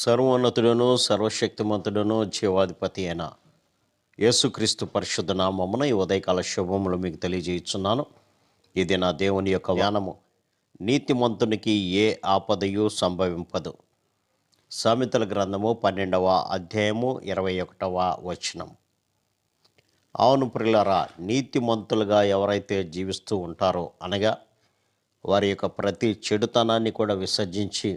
సర్వోన్నతుడను సర్వశక్తిమంతుడను జీవాధిపతి అయిన యేసుక్రీస్తు పరిశుద్ధ నామమున ఈ ఉదయకాల శుభములు మీకు తెలియజేయుచున్నాను. ఇది నా దేవుని యొక్క వ్యానము నీతిమంతునికి ఏ ఆపదయు సంభవింపదు. సామెతల గ్రంథము పన్నెండవ అధ్యాయము ఇరవై ఒకటవ వచనం. అవును ప్రిల్లరా నీతిమంతులుగా ఎవరైతే జీవిస్తూ ఉంటారో అనగా వారి యొక్క ప్రతి చెడుతనాన్ని కూడా విసర్జించి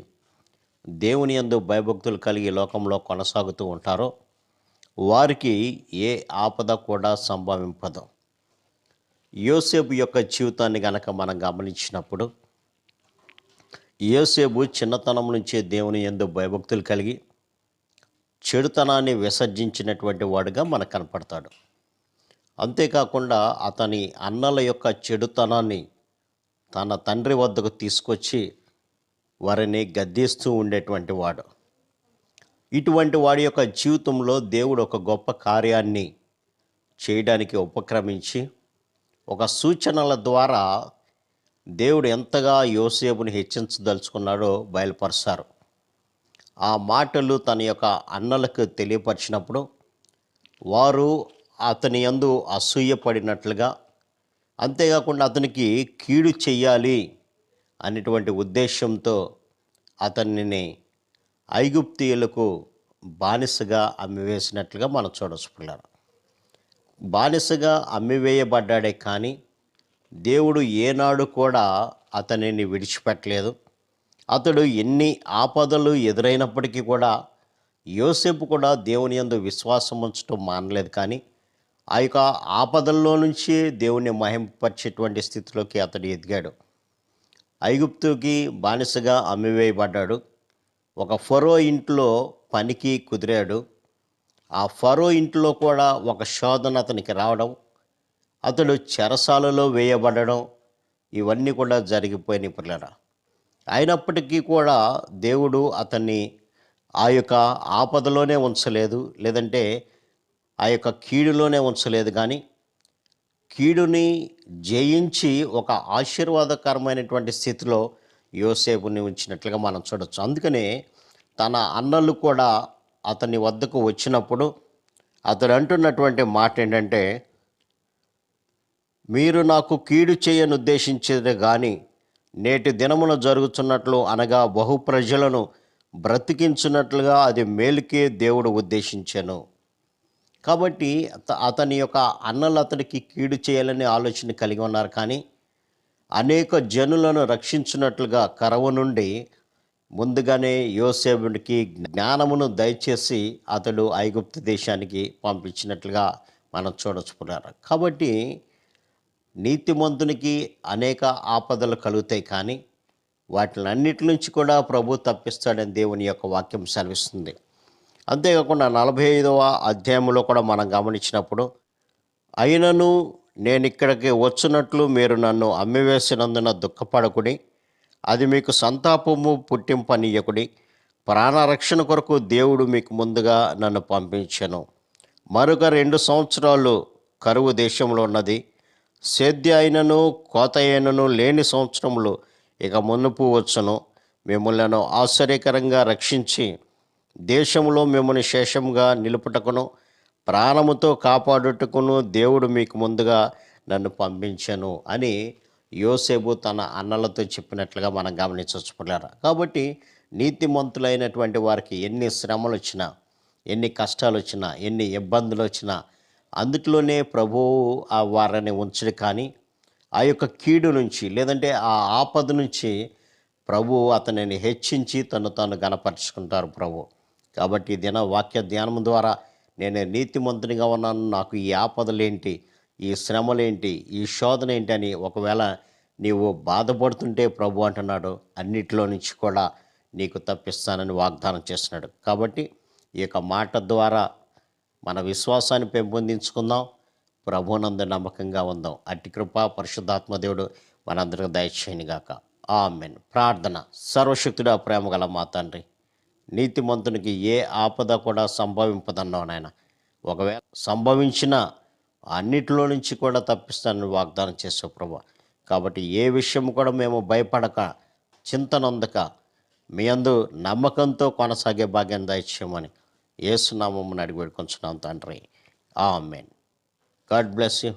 దేవుని యందు భయభక్తులు కలిగి లోకంలో కొనసాగుతూ ఉంటారో వారికి ఏ ఆపద కూడా సంభవింపదు. యోసేపు యొక్క జీవితాన్ని గనక మనం గమనించినప్పుడు యోసేపు చిన్నతనం నుంచే దేవుని యందు భయభక్తులు కలిగి చెడుతనాన్ని విసర్జించినటువంటి వాడుగా మనకు కనపడతాడు. అంతేకాకుండా అతని అన్నల యొక్క చెడుతనాన్ని తన తండ్రి వద్దకు తీసుకొచ్చి వారిని గద్దిస్తూ ఉండేటువంటి వాడు. ఇటువంటి వాడి యొక్క జీవితంలో దేవుడు ఒక గొప్ప కార్యాన్ని చేయడానికి ఉపక్రమించి ఒక సూచనల ద్వారా దేవుడు ఎంతగా యోసేపుని హెచ్చించదలుచుకున్నాడో బయలుపరుస్తారు. ఆ మాటలు తన యొక్క అన్నలకు తెలియపరిచినప్పుడు వారు అతని యందు అసూయపడినట్లుగా అంతేకాకుండా అతనికి కీడు చెయ్యాలి అనేటువంటి ఉద్దేశంతో అతనిని ఐగుప్తీయులకు బానిసగా అమ్మివేసినట్లుగా మనం చూడవచ్చు పిల్లలు. బానిసగా అమ్మివేయబడ్డాడే కానీ దేవుడు ఏనాడు కూడా అతనిని విడిచిపెట్టలేదు. అతడు ఎన్ని ఆపదలు ఎదురైనప్పటికీ కూడా యోసేపు కూడా దేవుని యందు విశ్వాసం ఉంచడం మానలేదు కానీ ఆ యొక్క ఆపదల్లో నుంచి దేవుని మహింపరిచేటువంటి స్థితిలోకి అతడు ఎదిగాడు. ఐగుప్తుకి బానిసగా అమ్మివేయబడ్డాడు. ఒక ఫరో ఇంట్లో పనికి కుదిరాడు. ఆ ఫరో ఇంట్లో కూడా ఒక శోధన అతనికి రావడం అతడు చెరసాలలో వేయబడడం ఇవన్నీ కూడా జరిగిపోయినాయి పిల్లరా. అయినప్పటికీ కూడా దేవుడు అతన్ని ఆ యొక్క ఆపదలోనే ఉంచలేదు లేదంటే ఆ యొక్క కీడులోనే ఉంచలేదు. కానీ కీడుని జయించి ఒక ఆశీర్వాదకరమైనటువంటి స్థితిలో యోసేపుని ఉంచినట్లుగా మనం చూడవచ్చు అందుకనే తన అన్నలు కూడా అతని వద్దకు వచ్చినప్పుడు అతడు అంటున్నటువంటి మాట ఏంటంటే మీరు నాకు కీడు చేయను ఉద్దేశించేది కానీ నేటి దినమున జరుగుతున్నట్లు అనగా బహు ప్రజలను బ్రతికించున్నట్లుగా అది మేలుకే దేవుడు ఉద్దేశించాను. కాబట్టి అతని యొక్క అన్నలు అతనికి కీడు చేయాలనే ఆలోచన కలిగి ఉన్నారు. కానీ అనేక జనులను రక్షించినట్లుగా కరవ నుండి ముందుగానే యోసేపుడికి జ్ఞానమును దయచేసి అతడు ఐగుప్తు దేశానికి పంపించినట్లుగా మనం చూడచుకున్నారు కాబట్టి నీతిమంతునికి అనేక ఆపదలు కలుగుతాయి. కానీ వాటిని అన్నిటి నుంచి కూడా ప్రభు తప్పిస్తాడని దేవుని యొక్క వాక్యం సెలవిస్తుంది. అంతేకాకుండా నలభై ఐదవ అధ్యాయంలో కూడా మనం గమనించినప్పుడు అయినను నేను ఇక్కడికి వచ్చినట్లు మీరు నన్ను అమ్మివేసినందున దుఃఖపడకుడి అది మీకు సంతాపము పుట్టింపనీయకుడి ప్రాణరక్షణ కొరకు దేవుడు మీకు ముందుగా నన్ను పంపించను. మరొక రెండు సంవత్సరాలు కరువు దేశంలో ఉన్నది. సేద్య అయినను కోత అయినను లేని సంవత్సరములు ఇక మునుపు వచ్చును. మిమ్మల్ని ఆశ్చర్యకరంగా రక్షించి దేశంలో మిమ్మల్ని శేషంగా నిలుపుటకును ప్రాణముతో కాపాడుటకును దేవుడు మీకు ముందుగా నన్ను పంపించను అని యోసేబు తన అన్నలతో చెప్పినట్లుగా మనం గమనించవచ్చు కాబట్టి నీతిమంతులైనటువంటి వారికి ఎన్ని శ్రమలు వచ్చినా ఎన్ని కష్టాలు వచ్చినా ఎన్ని ఇబ్బందులు వచ్చినా అందుట్లోనే ప్రభువు ఆ వారిని ఉంచడు కానీ ఆ యొక్క కీడు నుంచి లేదంటే ఆ ఆపద నుంచి ప్రభు అతనిని హెచ్చించి తను తాను గనపరుచుకుంటారు ప్రభు. కాబట్టి దిన వాక్య ధ్యానం ద్వారా నేను నీతిమంతునిగా ఉన్నాను. నాకు ఈ ఆపదలేంటి? ఈ శ్రమలేంటి? ఈ శోధన ఏంటి అని ఒకవేళ నీవు బాధపడుతుంటే ప్రభు అంటున్నాడు అన్నిటిలో నుంచి కూడా నీకు తప్పిస్తానని వాగ్దానం చేస్తున్నాడు. కాబట్టి ఈ యొక్క మాట ద్వారా మన విశ్వాసాన్ని పెంపొందించుకుందాం. ప్రభునందు నమ్మకంగా ఉందాం. అట్టి కృప పరిశుద్ధాత్మదేవుడు మనందరికీ దయచేయనిగాక. ఆమెన్. ప్రార్థన. సర్వశక్తుడా ప్రేమ గల మా తండ్రి. నీతిమంతునికి ఏ ఆపద కూడా సంభవింపదన్నావు నాయన. ఒకవేళ సంభవించిన అన్నిటిలో నుంచి కూడా తప్పిస్తానని వాగ్దానం చేసావు ప్రభు. కాబట్టి ఏ విషయం కూడా మేము భయపడక చింతనందక మీ అందు నమ్మకంతో కొనసాగే భాగ్యం దయచేయమని ఏసునామమ్మని అడిగి పెట్టుకుంటున్నాం తండ్రి. ఆమెన్. God bless you.